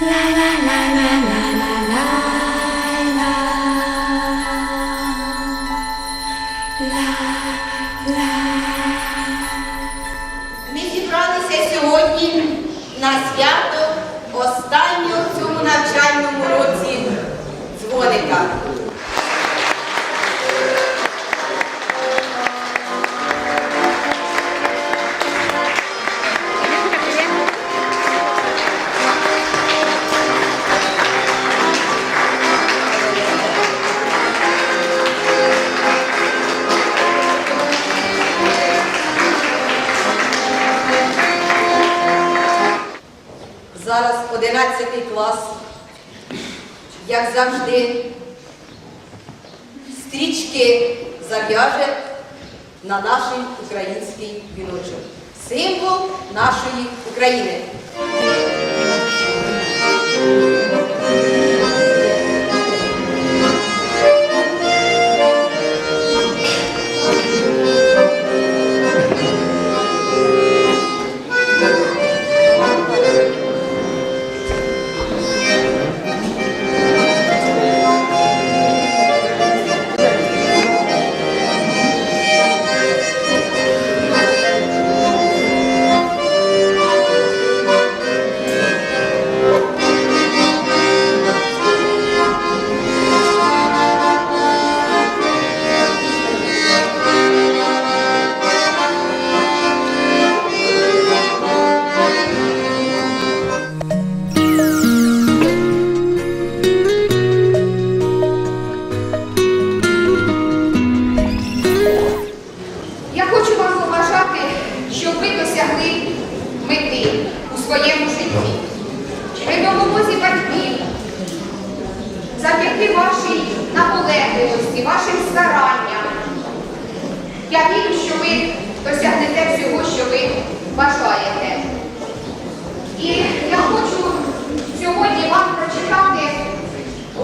Ми зібралися сьогодні на свято як завжди, стрічки зав'яже на наш український віночок. Символ нашої України.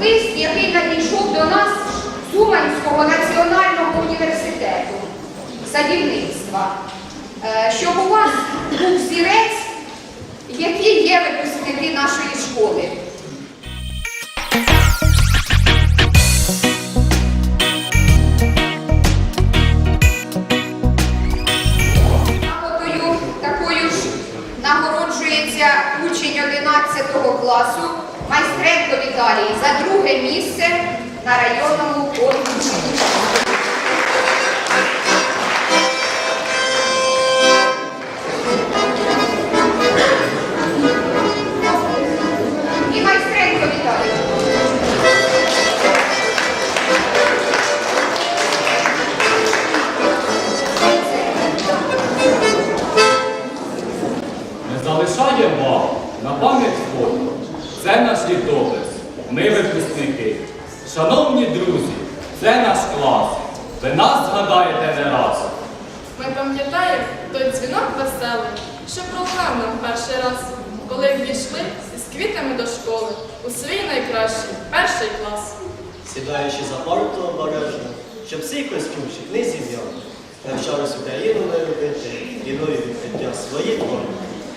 Лист, який надійшов до нас з Уманського національного університету садівництва, Е, щоб у вас був зірець, які є випускники нашої школи. Нагороджується учень 11 класу майстренко Віталій за друге місце на районному конкурсі. Свій перший клас. Сідаючи за парту обережно, щоб цей костюмчик не зім'яв. Навчались Україну не любити, війною відкриття свої твори.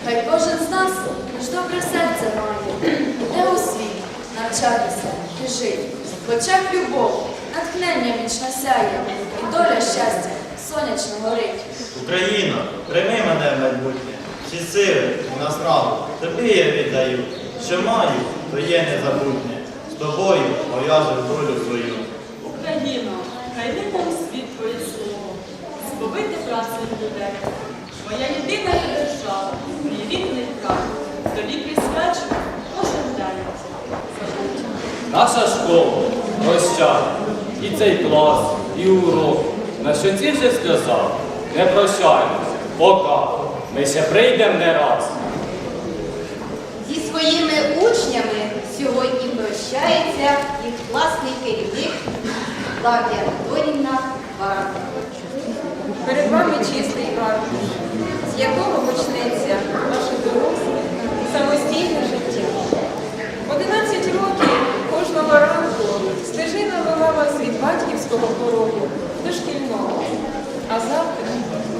Хай кожен з нас аж добре серце має, де у світ навчатися і жити. В очах любов, натхнення вічно сяє, і доля щастя сонячно горить. Україна, прийми мене в майбутнє, всі сили у нас раду, тобі я віддаю. Що маю, то є незабутнє. Тобою пов'яжу долю свою. Україно, хай у світ твоє слово, збавити працею людей. Моя єдина держава, мій рідний край, тобі присвячу кожен день. Забудь. Наша школа прощає. І цей клас, і урок. На щоці вже сказав, не прощаємося, пока. Ми ще прийдемо не раз. Зі своїми учнями сьогодні прощається їх класний керівник Клавдія Анатоліївна Баранова. Перед вами чистий аркуш, з якого почнеться ваше доросле самостійне життя. В 11 років кожного ранку стежина вела вас від батьківського порогу до шкільного, а завтра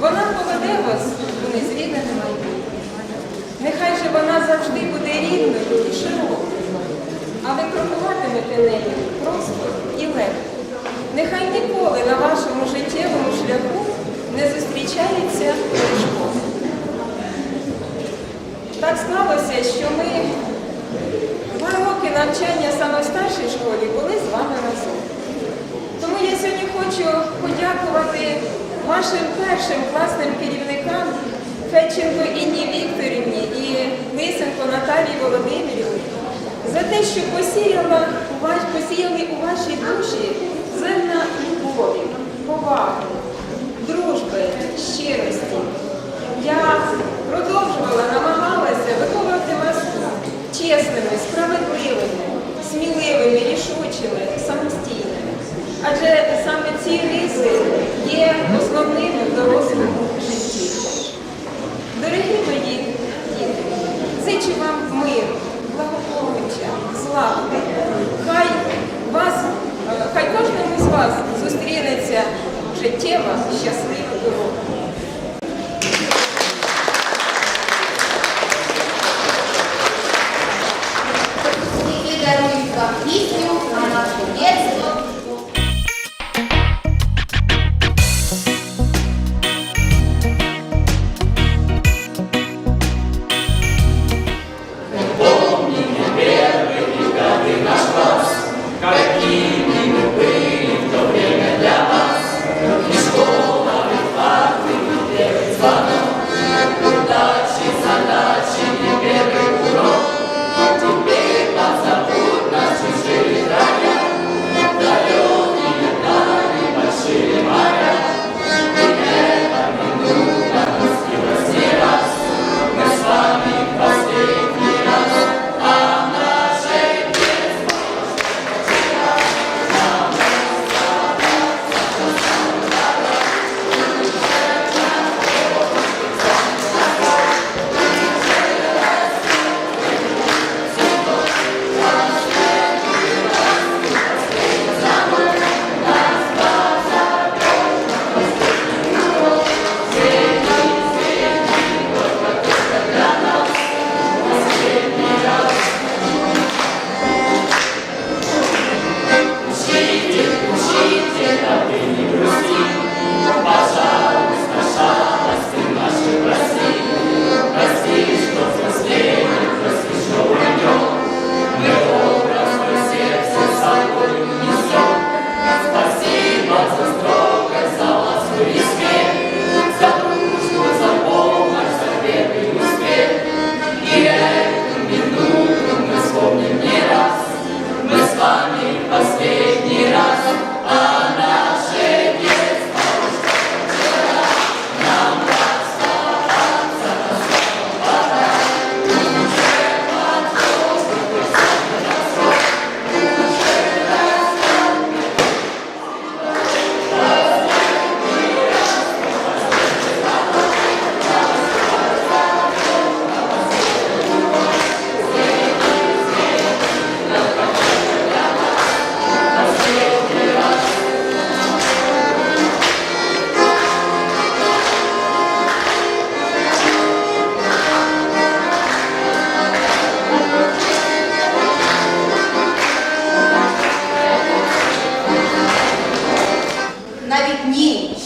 вона поведе вас у незвідане майбутнє. Нехай же вона завжди буде рідною і широко, а ви крокуватимете нею просто і легко. Нехай ніколи на вашому життєвому шляху не зустрічається перешкоди. Так склалося, що ми два роки навчання саме в старшій школі були з вами разом. Тому я сьогодні хочу подякувати вашим першим класним керівникам Федченко Інні Вікторівні і Лисенко Наталії Володимирівні за те, що посіяла посіяли у вашій душі зерна любові, поваги, дружби, щирості. Я продовжувала, намагалася виховувати вас чесними, справедливими, сміливими, рішучими, самостійними. Адже саме ці риси є основними в дорослому житті. Дорогі мої діти, зичу вам миру, благополуччя, слави. Хай вас, е, хай кожному з вас зустрінеться життєва щаслива дорога.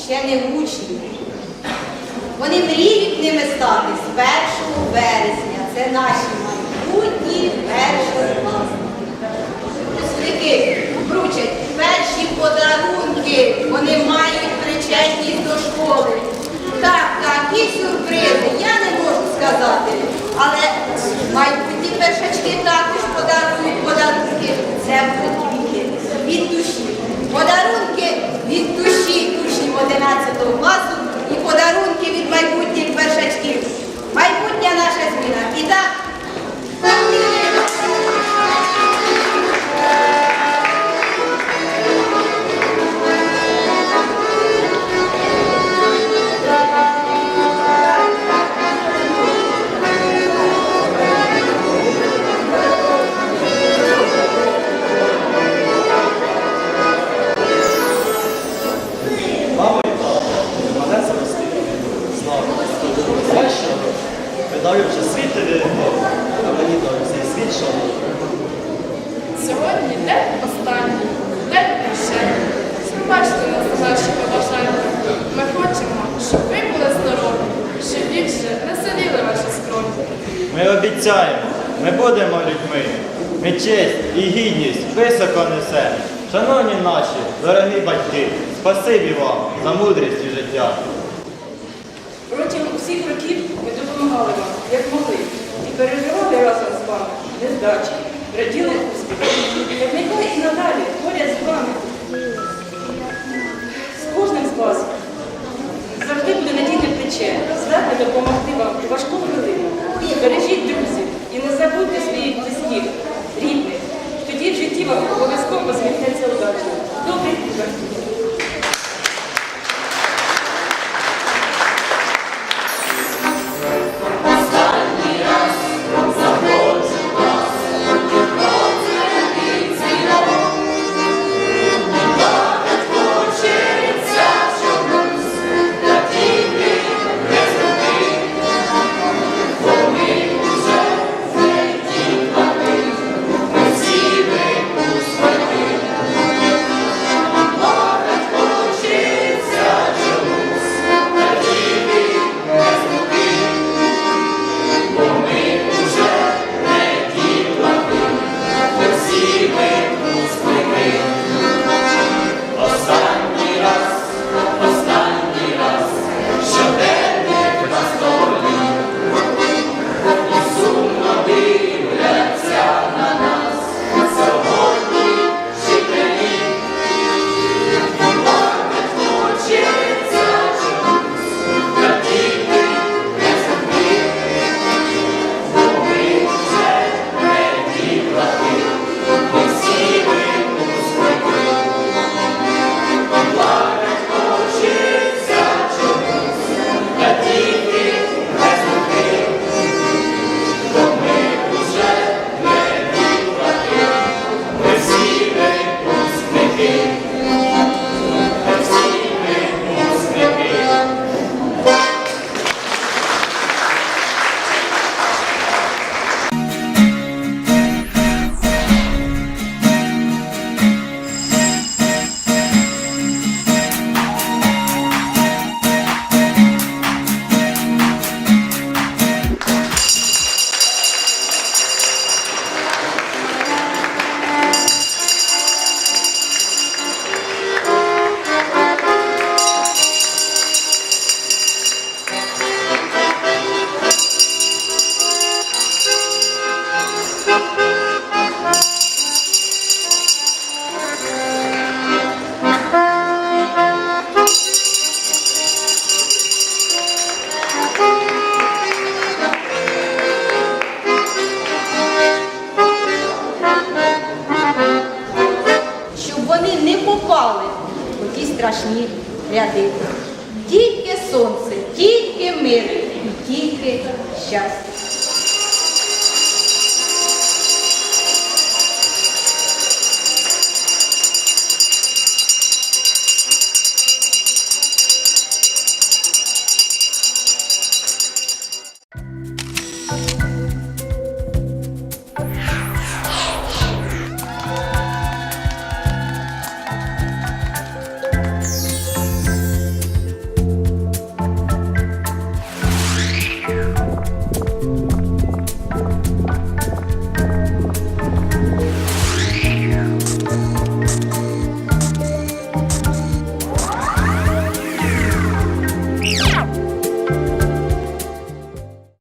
Ще не учні. Вони мріють ними стати з 1 вересня. Це наші майбутні першокласники. Випускники вручать перші подарунки. Вони мають причетність до школи. Так, такі сюрпризи я не можу сказати. Але майбутні першачки також подарують подарунки. Це будуть від обіцяємо, ми будемо людьми. Ми честь і гідність високо несемо. Шановні наші, дорогі батьки, спасибі вам за мудрість і життя. Протягом усіх років ми допомагали вам, як могли, і переживали разом з вами нездачі, раділи успіхи. Так нехай і надалі поряд з вами. З кожним з вас завжди буде надійне плече, здатне допомогти вам у важку вони не попали у ті страшні ряди. Тільки сонце, тільки мир і тільки щастя.